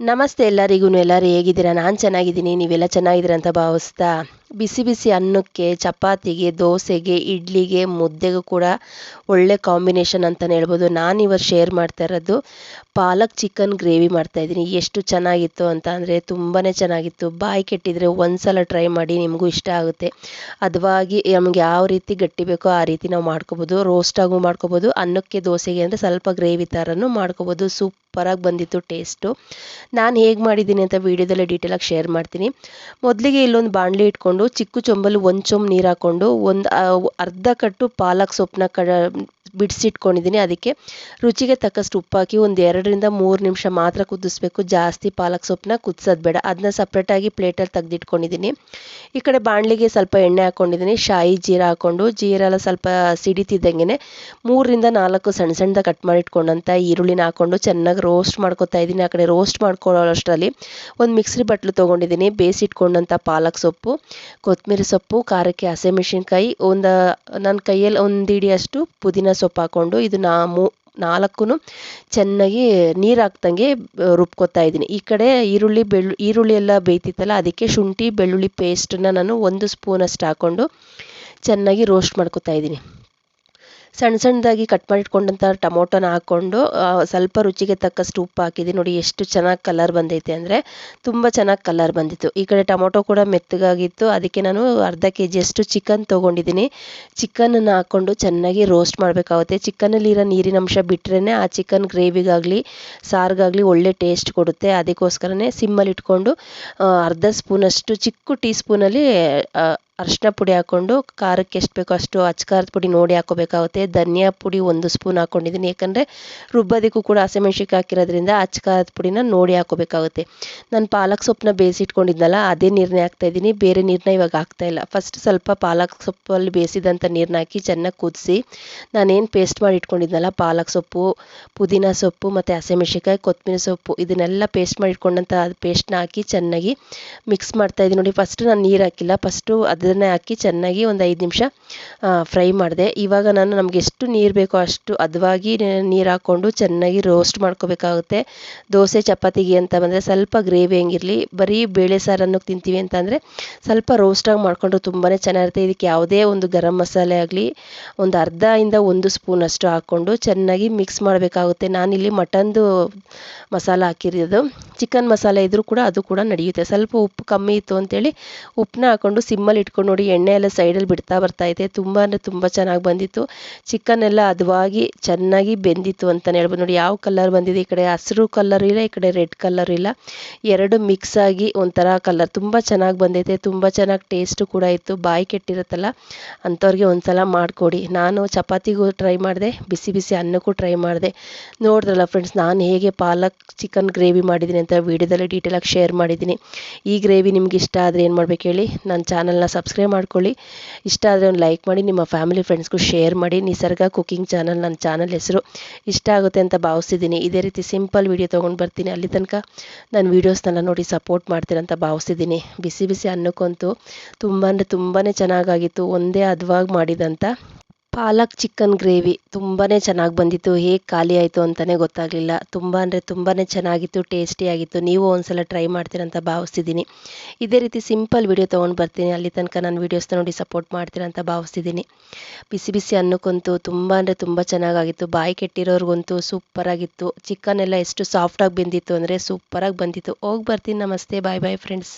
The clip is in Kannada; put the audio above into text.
ನಮಸ್ತೆ ಎಲ್ಲರಿಗೂ ಎಲ್ಲರೂ ಹೇಗಿದ್ದೀರಾ? ನಾನು ಚೆನ್ನಾಗಿದ್ದೀನಿ ನೀವೆಲ್ಲ ಚೆನ್ನಾಗಿದ್ದೀರಾ ಅಂತ ಭಾವಿಸ್ತಾ ಬಿಸಿ ಬಿಸಿ ಅನ್ನಕ್ಕೆ, ಚಪಾತಿಗೆ, ದೋಸೆಗೆ, ಇಡ್ಲಿಗೆ, ಮುದ್ದೆಗೂ ಕೂಡ ಒಳ್ಳೆ ಕಾಂಬಿನೇಷನ್ ಅಂತಲೇ ಹೇಳ್ಬೋದು. ನಾನು ಇವತ್ತು ಶೇರ್ ಮಾಡ್ತಾ ಇರೋದು ಪಾಲಕ್ ಚಿಕನ್ ಗ್ರೇವಿ ಮಾಡ್ತಾ ಇದ್ದೀನಿ. ಎಷ್ಟು ಚೆನ್ನಾಗಿತ್ತು ಅಂತ ಅಂದರೆ ತುಂಬಾ ಚೆನ್ನಾಗಿತ್ತು. ಬಾಯಿ ಕೆಟ್ಟಿದ್ರೆ ಒಂದ್ಸಲ ಟ್ರೈ ಮಾಡಿ ನಿಮಗೂ ಇಷ್ಟ ಆಗುತ್ತೆ. ಅದವಾಗಿ ನಮ್ಗೆ ಯಾವ ರೀತಿ ಗಟ್ಟಿ ಬೇಕೋ ಆ ರೀತಿ ನಾವು ಮಾಡ್ಕೋಬೋದು. ರೋಸ್ಟಾಗೂ ಮಾಡ್ಕೋಬೋದು. ಅನ್ನಕ್ಕೆ, ದೋಸೆಗೆ ಅಂದರೆ ಸ್ವಲ್ಪ ಗ್ರೇವಿ ಥರನೂ ಮಾಡ್ಕೋಬೋದು. ಸೂಪರಾಗಿ ಬಂದಿತ್ತು ಟೇಸ್ಟು ನಾನು ಹೇಗೆ ಮಾಡಿದ್ದೀನಿ ಅಂತ ವೀಡಿಯೋದಲ್ಲೇ ಡೀಟೇಲಾಗಿ ಶೇರ್ ಮಾಡ್ತೀನಿ. ಮೊದಲಿಗೆ ಇಲ್ಲೊಂದು ಬಾಣಲಿ ಇಟ್ಕೊಂಡು ಚಿಕ್ಕ ಚೊಂಬಲ್ಲಿ ಒಂದು ಚೊಂಬು ನೀರು ಹಾಕ್ಕೊಂಡು ಒಂದು ಅರ್ಧ ಕಟ್ಟು ಪಾಲಕ್ ಸೊಪ್ಪನ್ನ ಕ ಬಿಡಿಸಿಟ್ಕೊಂಡಿದ್ದೀನಿ. ಅದಕ್ಕೆ ರುಚಿಗೆ ತಕ್ಕಷ್ಟು ಉಪ್ಪು ಹಾಕಿ ಒಂದು ಎರಡರಿಂದ ಮೂರು ನಿಮಿಷ ಮಾತ್ರ ಕುದಿಸ್ಬೇಕು. ಜಾಸ್ತಿ ಪಾಲಕ್ ಸೊಪ್ಪನ್ನ ಕುದಿಸೋದು ಬೇಡ. ಅದನ್ನ ಸಪ್ರೇಟಾಗಿ ಪ್ಲೇಟಲ್ಲಿ ತೆಗೆದಿಟ್ಕೊಂಡಿದ್ದೀನಿ. ಈ ಕಡೆ ಬಾಣಲಿಗೆ ಸ್ವಲ್ಪ ಎಣ್ಣೆ ಹಾಕ್ಕೊಂಡಿದ್ದೀನಿ ಶಾಯಿ ಜೀರ ಹಾಕ್ಕೊಂಡು ಜೀರ ಎಲ್ಲ ಸ್ವಲ್ಪ ಸಿಡಿತಿದ್ದಂಗೆ ಮೂರರಿಂದ ನಾಲ್ಕು ಸಣ್ಣ ಸಣ್ಣದಾಗ ಕಟ್ ಮಾಡಿಟ್ಕೊಂಡಂಥ ಈರುಳ್ಳಿನ ಹಾಕ್ಕೊಂಡು ಚೆನ್ನಾಗಿ ರೋಸ್ಟ್ ಮಾಡ್ಕೊತಾ ಇದ್ದೀನಿ. ಆ ಕಡೆ ರೋಸ್ಟ್ ಮಾಡ್ಕೊಳ್ಳೋಷ್ಟರಲ್ಲಿ ಒಂದು ಮಿಕ್ಸಿ ಬಟ್ಲು ತೊಗೊಂಡಿದ್ದೀನಿ. ಬೇಯಿಸಿಟ್ಕೊಂಡಂಥ ಪಾಲಕ್ ಸೊಪ್ಪು ಕೊತ್ತಂಬರಿ ಸೊಪ್ಪು, ಖಾರಕ್ಕೆ ಹಸಿಮೆಣ್ಸಿನ್ಕಾಯಿ ಒಂದು ನನ್ನ ಕೈಯಲ್ಲಿ ಒಂದು ಹಿಡಿಯಷ್ಟು ಪುದೀನ ಸೊಪ್ಪು ಹಾಕ್ಕೊಂಡು ಇದು ನಾ ಮೂ ನಾಲ್ಕು ಚೆನ್ನಾಗಿ ನೀರು ಹಾಕ್ದಂಗೆ ರುಬ್ಕೊತಾ ಇದ್ದೀನಿ. ಈ ಕಡೆ ಈರುಳ್ಳಿ, ಬೆಳ್ಳು, ಈರುಳ್ಳಿ ಎಲ್ಲ ಬೇಯ್ತಿತ್ತಲ್ಲ, ಅದಕ್ಕೆ ಶುಂಠಿ, ಬೆಳ್ಳುಳ್ಳಿ ಪೇಸ್ಟನ್ನ ನಾನು ಒಂದು ಸ್ಪೂನಷ್ಟು ಹಾಕ್ಕೊಂಡು ಚೆನ್ನಾಗಿ ರೋಸ್ಟ್ ಮಾಡ್ಕೊತಾ ಇದ್ದೀನಿ. ಸಣ್ಣ ಸಣ್ಣದಾಗಿ ಕಟ್ ಮಾಡಿಟ್ಕೊಂಡಂಥ ಟೊಮೊಟೊನ ಹಾಕ್ಕೊಂಡು ಸ್ವಲ್ಪ ರುಚಿಗೆ ತಕ್ಕಷ್ಟು ಉಪ್ಪು ಹಾಕಿದ್ದೀನಿ ನೋಡಿ, ಎಷ್ಟು ಚೆನ್ನಾಗಿ ಕಲರ್ ಬಂದೈತೆ ಅಂದರೆ ತುಂಬ ಚೆನ್ನಾಗಿ ಕಲರ್ ಬಂದಿತ್ತು. ಈ ಕಡೆ ಟೊಮೊಟೊ ಕೂಡ ಮೆತ್ತಗಾಗಿತ್ತು. ಅದಕ್ಕೆ ನಾನು ಅರ್ಧ ಕೆ ಜಿಯಷ್ಟು ಚಿಕನ್ ತೊಗೊಂಡಿದ್ದೀನಿ. ಚಿಕನನ್ನು ಹಾಕ್ಕೊಂಡು ಚೆನ್ನಾಗಿ ರೋಸ್ಟ್ ಮಾಡಬೇಕಾಗುತ್ತೆ. ಚಿಕನಲ್ಲಿರೋ ನೀರಿನ ಅಂಶ ಬಿಟ್ಟರೆ ಆ ಚಿಕನ್ ಗ್ರೇವಿಗಾಗಲಿ ಸಾರಿಗಾಗಲಿ ಒಳ್ಳೆ ಟೇಸ್ಟ್ ಕೊಡುತ್ತೆ. ಅದಕ್ಕೋಸ್ಕರನೇ ಸಿಮ್ಮಲ್ಲಿ ಇಟ್ಕೊಂಡು ಅರ್ಧ ಸ್ಪೂನಷ್ಟು ಚಿಕ್ಕ ಟೀ ಸ್ಪೂನಲ್ಲಿ ಅರಿಶಿನ ಪುಡಿ ಹಾಕ್ಕೊಂಡು ಖಾರಕ್ಕೆ ಎಷ್ಟು ಬೇಕೋ ಅಷ್ಟು ಅಚ್ಕಾರದ ಪುಡಿ ನೋಡಿ ಹಾಕೋಬೇಕಾಗುತ್ತೆ. ಧನಿಯಾ ಪುಡಿ ಒಂದು ಸ್ಪೂನ್ ಹಾಕ್ಕೊಂಡಿದ್ದೀನಿ ಯಾಕಂದರೆ ರುಬ್ಬೋದಕ್ಕೂ ಕೂಡ ಹಸಿಮೆಣ್ಸಿನ್ಕಾಯಿ ಹಾಕಿರೋದ್ರಿಂದ ಅಚ್ಕಾರದ ಪುಡಿನ ನೋಡಿ ಹಾಕೋಬೇಕಾಗುತ್ತೆ. ನಾನು ಪಾಲಕ್ ಸೊಪ್ಪನ್ನ ಬೇಯಿಸಿಟ್ಕೊಂಡಿದ್ನಲ್ಲ, ಅದೇ ನೀರನ್ನೇ ಹಾಕ್ತಾಯಿದ್ದೀನಿ ಬೇರೆ ನೀರನ್ನ ಇವಾಗ ಹಾಕ್ತಾಯಿಲ್ಲ ಫಸ್ಟ್ ಸ್ವಲ್ಪ ಪಾಲಕ್ ಸೊಪ್ಪಲ್ಲಿ ಬೇಯಿಸಿದಂಥ ನೀರನ್ನ ಹಾಕಿ ಚೆನ್ನಾಗಿ ಕುದಿಸಿ, ನಾನೇನು ಪೇಸ್ಟ್ ಮಾಡಿ ಇಟ್ಕೊಂಡಿದ್ನಲ್ಲ ಪಾಲಕ್ ಸೊಪ್ಪು, ಪುದೀನ ಸೊಪ್ಪು ಮತ್ತು ಹಸಿಮೆಣ್ಸಿನ್ಕಾಯಿ ಕೊತ್ತಂಬರಿ ಸೊಪ್ಪು, ಇದನ್ನೆಲ್ಲ ಪೇಸ್ಟ್ ಮಾಡಿ ಇಟ್ಕೊಂಡಂಥ ಪೇಸ್ಟ್ನ ಹಾಕಿ ಚೆನ್ನಾಗಿ ಮಿಕ್ಸ್ ಮಾಡ್ತಾಯಿದ್ದೀನಿ ನೋಡಿ ಫಸ್ಟ್ ನಾನು ನೀರು ಹಾಕಿಲ್ಲ ಫಸ್ಟು ಅದನ್ನೇ ಹಾಕಿ ಚೆನ್ನಾಗಿ ಒಂದು ಐದು ನಿಮಿಷ ಫ್ರೈ ಮಾಡಿದೆ. ಇವಾಗ ನಾನು ನಮ್ಗೆ ಎಷ್ಟು ನೀರು ಬೇಕೋ ಅಷ್ಟು ಹದವಾಗಿ ನೀರು ಹಾಕ್ಕೊಂಡು ಚೆನ್ನಾಗಿ ರೋಸ್ಟ್ ಮಾಡ್ಕೋಬೇಕಾಗುತ್ತೆ. ದೋಸೆ, ಚಪಾತಿಗೆ ಅಂತ ಬಂದರೆ ಸ್ವಲ್ಪ ಗ್ರೇವಿ ಹೆಂಗಿರಲಿ, ಬರೀ ಬೇಳೆ ಸಾರನ್ನು ತಿಂತೀವಿ ಅಂತಂದರೆ ಸ್ವಲ್ಪ ರೋಸ್ಟಾಗಿ ಮಾಡಿಕೊಂಡ್ರೆ ತುಂಬಾ ಚೆನ್ನಾಗಿರುತ್ತೆ. ಇದಕ್ಕೆ ಯಾವುದೇ ಒಂದು ಗರಂ ಮಸಾಲೆ ಆಗಲಿ, ಒಂದು ಅರ್ಧ ಇಂದ ಒಂದು ಸ್ಪೂನ್ ಅಷ್ಟು ಹಾಕ್ಕೊಂಡು ಚೆನ್ನಾಗಿ ಮಿಕ್ಸ್ ಮಾಡಬೇಕಾಗುತ್ತೆ. ನಾನಿಲ್ಲಿ ಮಟನ್ದು ಮಸಾಲ ಹಾಕಿರೋದು. ಚಿಕನ್ ಮಸಾಲೆ ಇದ್ದರೂ ಕೂಡ ಅದು ಕೂಡ ನಡೆಯುತ್ತೆ. ಸ್ವಲ್ಪ ಉಪ್ಪು ಕಮ್ಮಿ ಇತ್ತು ಅಂತೇಳಿ ಉಪ್ಪನ್ನ ಹಾಕ್ಕೊಂಡು ಸಿಮ್ಮಲ್ಲಿ ಇಟ್ಕೊಂಡು ನೋಡಿ ಎಣ್ಣೆ ಎಲ್ಲ ಸೈಡಲ್ಲಿ ಬಿಡ್ತಾ ಬರ್ತಾ ಇದೆ. ತುಂಬ ಅಂದರೆ ತುಂಬ ಚೆನ್ನಾಗಿ ಬಂದಿತ್ತು. ಚಿಕನ್ ಎಲ್ಲ ಹದವಾಗಿ ಚೆನ್ನಾಗಿ ಬೆಂದಿತ್ತು ಅಂತಲೇ ಹೇಳ್ಬೋದು. ನೋಡಿ ಯಾವ ಕಲರ್ ಬಂದಿದೆ ಈ ಕಡೆ? ಹಸಿರು ಕಲರ್ ಇಲ್ಲ, ಈ ಕಡೆ ರೆಡ್ ಕಲರ್ ಇಲ್ಲ. ಎರಡು ಮಿಕ್ಸ್ ಆಗಿ ಒಂಥರ ಕಲರ್ ತುಂಬ ಚೆನ್ನಾಗಿ ಬಂದೈತೆ ತುಂಬ ಚೆನ್ನಾಗಿ ಟೇಸ್ಟು ಕೂಡ ಇತ್ತು. ಬಾಯಿ ಕೆಟ್ಟಿರುತ್ತಲ್ಲ, ಅಂಥವ್ರಿಗೆ ಒಂದ್ಸಲ ಮಾಡಿಕೊಡಿ. ನಾನು ಚಪಾತಿಗೂ ಟ್ರೈ ಮಾಡಿದೆ, ಬಿಸಿ ಬಿಸಿ ಅನ್ನಕ್ಕೂ ಟ್ರೈ ಮಾಡಿದೆ. ನೋಡಿದ್ರಲ್ಲ ಫ್ರೆಂಡ್ಸ್ ನಾನು ಹೇಗೆ ಪಾಲಕ್ ಚಿಕನ್ ಗ್ರೇವಿ ಮಾಡಿದ್ದೀನಿ ಅಂತ ವೀಡಿಯೋದಲ್ಲಿ ಡೀಟೇಲಾಗಿ ಶೇರ್ ಮಾಡಿದ್ದೀನಿ. ಈ ಗ್ರೇವಿ ನಿಮ್ಗೆ ಇಷ್ಟ ಆದರೆ ಏನು ಮಾಡಬೇಕು ಹೇಳಿ? ನನ್ನ ಚಾನಲ್ನ ಸಬ್ಸ್ಕ್ರೈಬ್ ಮಾಡ್ಕೊಳ್ಳಿ. ಇಷ್ಟ ಆದರೆ ಒಂದು ಲೈಕ್ ಮಾಡಿ, ನಿಮ್ಮ ಫ್ಯಾಮಿಲಿ ಫ್ರೆಂಡ್ಸ್ಗೂ ಶೇರ್ ಮಾಡಿ. ನಿಸರ್ಗ ಕುಕಿಂಗ್ ಚಾನಲ್ ನನ್ನ ಚಾನಲ್ ಹೆಸರು. ಇಷ್ಟ ಆಗುತ್ತೆ ಅಂತ ಭಾವಿಸ್ತಿದ್ದೀನಿ. ಇದೇ ರೀತಿ ಸಿಂಪಲ್ ವೀಡಿಯೋ ತೊಗೊಂಡು ಬರ್ತೀನಿ. ಅಲ್ಲಿ ತನಕ ನನ್ನ ವೀಡಿಯೋಸ್ನೆಲ್ಲ ನೋಡಿ ಸಪೋರ್ಟ್ ಮಾಡ್ತೀರಂತ ಭಾವಿಸ್ತಿದ್ದೀನಿ. ಬಿಸಿ ಬಿಸಿ ಅನ್ನಕ್ಕಂತೂ ತುಂಬ ಅಂದರೆ ತುಂಬಾ ಚೆನ್ನಾಗಾಗಿತ್ತು. ಒಂದೇ ಹದವಾಗಿ ಮಾಡಿದಂಥ ಪಾಲಕ್ ಚಿಕನ್ ಗ್ರೇವಿ ತುಂಬಾ ಚೆನ್ನಾಗಿ ಬಂದಿತ್ತು. ಹೇಗೆ ಖಾಲಿ ಆಯಿತು ಅಂತಲೇ ಗೊತ್ತಾಗಲಿಲ್ಲ. ತುಂಬ ಅಂದರೆ ತುಂಬಾ ಚೆನ್ನಾಗಿತ್ತು ಟೇಸ್ಟಿಯಾಗಿತ್ತು ನೀವು ಒಂದ್ಸಲ ಟ್ರೈ ಮಾಡ್ತೀರಂತ ಭಾವಿಸ್ತಿದ್ದೀನಿ. ಇದೇ ರೀತಿ ಸಿಂಪಲ್ ವಿಡಿಯೋ ತೊಗೊಂಡು ಬರ್ತೀನಿ. ಅಲ್ಲಿ ತನಕ ನಾನು ವೀಡಿಯೋಸ್ನ ನೋಡಿ ಸಪೋರ್ಟ್ ಮಾಡ್ತೀರಂತ ಭಾವಿಸ್ತಿದ್ದೀನಿ. ಬಿಸಿ ಬಿಸಿ ಅನ್ನಕ್ಕಂತೂ ತುಂಬ ಅಂದರೆ ತುಂಬ ಚೆನ್ನಾಗಾಗಿತ್ತು. ಬಾಯಿ ಕೆಟ್ಟಿರೋರ್ಗಂತೂ ಸೂಪರಾಗಿತ್ತು. ಚಿಕನ್ ಎಲ್ಲ ಎಷ್ಟು ಸಾಫ್ಟಾಗಿ ಬೆಂದಿತ್ತು ಅಂದರೆ ಸೂಪರಾಗಿ ಬಂದಿತ್ತು. ಹೋಗಿ ಬರ್ತೀನಿ. ನಮಸ್ತೆ. ಬಾಯ್ ಬಾಯ್ ಫ್ರೆಂಡ್ಸ್